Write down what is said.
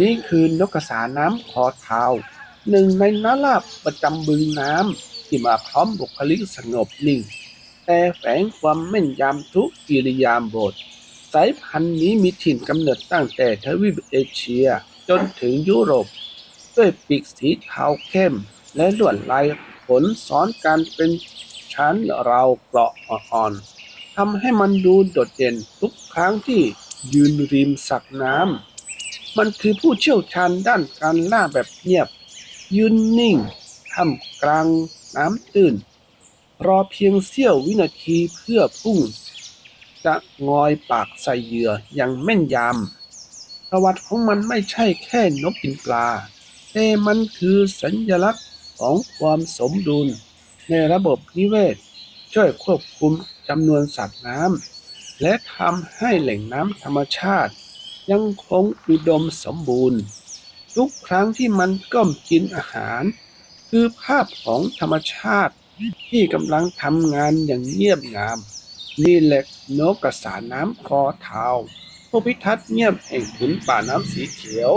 นี่คือนกกระสาน้ำคอเทาหนึ่งในนาราบประจำบึงน้ำที่มาพร้อมบุคลิกสงบนิ่ง แต่แฝงความแม่นยำทุกกิริยามบท สายพันธุ์นี้มีถิ่นกำเนิดตั้งแต่ทวีปเอเชียจนถึงยุโรป ด้วยปีกสีเทาเข้ม และลวดลายขนซ้อนกันเป็นชั้นเราเกราะอ่อนทำให้มันดูโดดเด่นทุกครั้งที่ยืนริมสักน้ำ มันคือผู้เชี่ยวชาญด้านการล่าแบบเงียบ ยืนนิ่งท่ามกลางน้ำตื้น รอเพียงเสี้ยววินาทีเพื่อพุ่ง จะงอยปากใส่เหยื่ออย่างแม่นยำประวัติของมันไม่ใช่แค่นกกินปลา แต่มันคือสัญลักษณ์ของความสมดุล ในระบบนิเวศ ช่วยควบคุมจำนวนสัตว์น้ำและทำให้แหล่งน้ำธรรมชาติ ยังคงอุดมสมบูรณ์ ทุกครั้งที่มันก้มกินอาหาร คือภาพของธรรมชาติที่กำลังทำงานอย่างเงียบงาม นี่แหละนกกระสาน้ำคอเทาผู้พิทักษ์เงียบแห่งผืนป่าน้ำสีเขียว